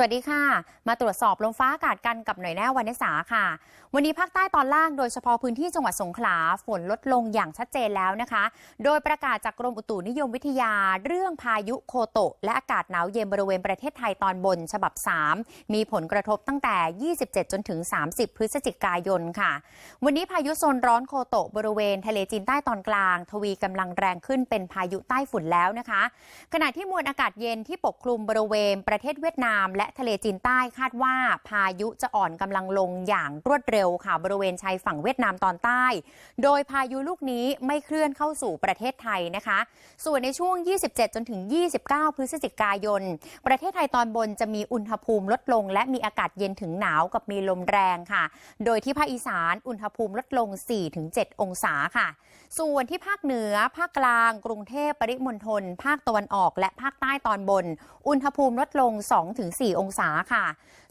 สวัสดีค่ะ มาตรวจสอบลมฟ้าอากาศกันกับหน่วยแน่วันนิสาค่ะ วันนี้ภาคใต้ตอนล่างโดยเฉพาะพื้นที่จังหวัดสงขลาฝนลดลงอย่างชัดเจนแล้วนะคะ โดยประกาศจากกรมอุตุนิยมวิทยา เรื่องพายุโคโตะ และอากาศหนาวเย็นบริเวณประเทศไทยตอนบนฉบับ 3 มีผลกระทบตั้งแต่ 27 จนถึง 30 พฤศจิกายนค่ะ วันนี้พายุโซนร้อนโคโตะบริเวณทะเลจีนใต้ตอนกลาง ทวีกำลังแรงขึ้นเป็นพายุใต้ฝุ่นแล้วนะคะ ขณะที่มวลอากาศเย็นที่ปกคลุมบริเวณประเทศเวียดนามและทะเลจีนใต้คาดว่าพายุจะอ่อนกำลังลงอย่างรวดเร็วค่ะบริเวณชายฝั่งเวียดนามตอนใต้ โดยพายุลูกนี้ไม่เคลื่อนเข้าสู่ประเทศไทยนะคะ ส่วนในช่วง 27 จนถึง 29 พฤศจิกายน ประเทศไทยตอนบนจะมีอุณหภูมิลดลง และมีอากาศเย็นถึงหนาวกับมีลมแรงค่ะ โดยที่ภาคอีสานอุณหภูมิลดลง 4-7 องศาค่ะ ส่วนที่ภาคเหนือ ภาคกลาง กรุงเทพปริมณฑลภาคตะวันออก และภาคใต้ตอนบน อุณหภูมิลดลง 2-4องศาค่ะ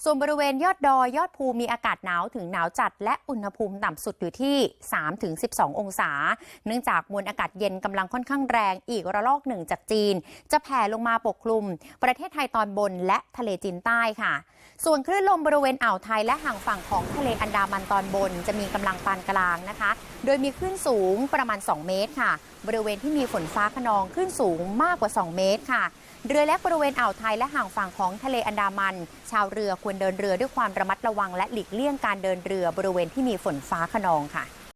ส่วนบริเวณยอดดอยยอดภูมีอากาศหนาวถึงหนาวจัด และอุณหภูมิต่ำสุดอยู่ที่ 3-12 องศา เนื่องจากมวลอากาศเย็นกำลังค่อนข้างแรงอีกระลอกหนึ่งจากจีน จะแผ่ลงมาปกคลุม ประเทศไทยตอนบนและทะเลจีนใต้ค่ะ ส่วนคลื่นลมบริเวณอ่าวไทยและห่างฝั่งของทะเลอันดามันตอนบน จะมีกำลังปานกลางนะคะ โดยมีคลื่นสูงประมาณ 2 เมตรค่ะ บริเวณที่มีฝนฟ้าขนองคลื่นสูงมากกว่า 2 เมตรค่ะ เรือเล็กบริเวณอ่าวไทยและห่างฝั่งของทะเลอันดาามัน ชาวเรือควรเดินเรือด้วยความระมัดระวังและหลีกเลี่ยงการเดินเรือบริเวณที่มีฝนฟ้าขนองค่ะ